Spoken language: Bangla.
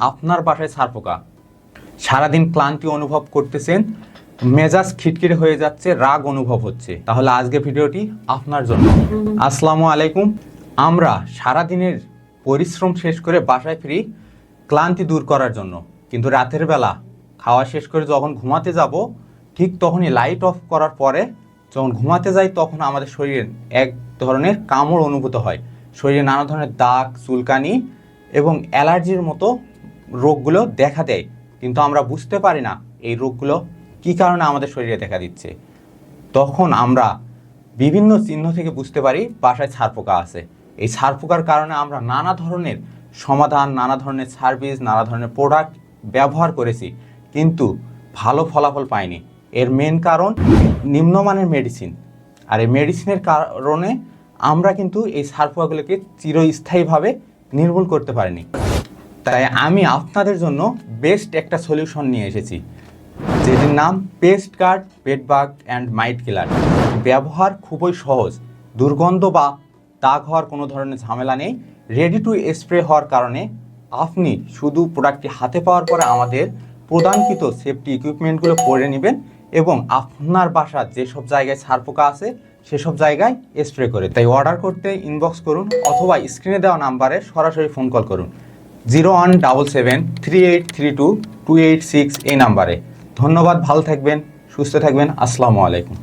আপনার বাসায় ছারপোকা সারাদিন ক্লান্তি অনুভব করতেছেন, মেজাজ খিটখিটে হয়ে যাচ্ছে, রাগ অনুভব হচ্ছে। তাহলে আজকে ভিডিওটি আপনার জন্য। আসসালামু আলাইকুম। আমরা সারাদিনের পরিশ্রম শেষ করে বাসায় ফিরি ক্লান্তি দূর করার জন্য। কিন্তু রাতের বেলা খাওয়া শেষ করে যখন ঘুমাতে যাব, ঠিক তখনই লাইট অফ করার পরে যখন ঘুমাতে যাই তখন আমাদের শরীরে এক ধরনের কামড় অনুভূত হয়। শরীরে নানা ধরনের দাগ, চুলকানি এবং অ্যালার্জির মতো রোগগুলো দেখা দেয়, কিন্তু আমরা বুঝতে পারি না এই রোগগুলো কী কারণে আমাদের শরীরে দেখা দিচ্ছে। তখন আমরা বিভিন্ন চিহ্ন থেকে বুঝতে পারি বাসায় ছারপোকা আছে। এই ছারপোকার কারণে আমরা নানা ধরনের সমাধান, নানা ধরনের সার্ভিস, নানা ধরনের প্রোডাক্ট ব্যবহার করেছি, কিন্তু ভালো ফলাফল পাইনি। এর মেন কারণ নিম্নমানের মেডিসিন। আর এই মেডিসিনের কারণে আমরা কিন্তু এই ছারপোকাগুলোকে চিরস্থায়ীভাবে নির্মূল করতে পারিনি। তাই আমি আপনাদের জন্য বেস্ট একটা সলিউশন নিয়ে এসেছি, যেটির নাম pest card bedbug and mite killer ব্যবহার খুবই সহজ, দুর্গন্ধ বা দাগ হওয়ার কোনো ধরনের ঝামেলা নেই রেডি টু স্প্রে হওয়ার কারণে আপনি শুধু প্রোডাক্টটি হাতে পাওয়ার পরে আমাদের প্রদানকৃত সেফটি ইকুইপমেন্টগুলো পরে নেবেন এবং আপনার বাসার যেসব জায়গায় ছারপোকা আছে, সেসব জায়গায় স্প্রে করে। তাই অর্ডার করতে ইনবক্স করুন অথবা স্ক্রিনে দেওয়া নাম্বারে সরাসরি ফোন কল করুন। Zero one double seven three eight three two two eight six এই নাম্বারে। ধন্যবাদ, ভালো থাকবেন, সুস্থ থাকবেন, আসসালামু আলাইকুম।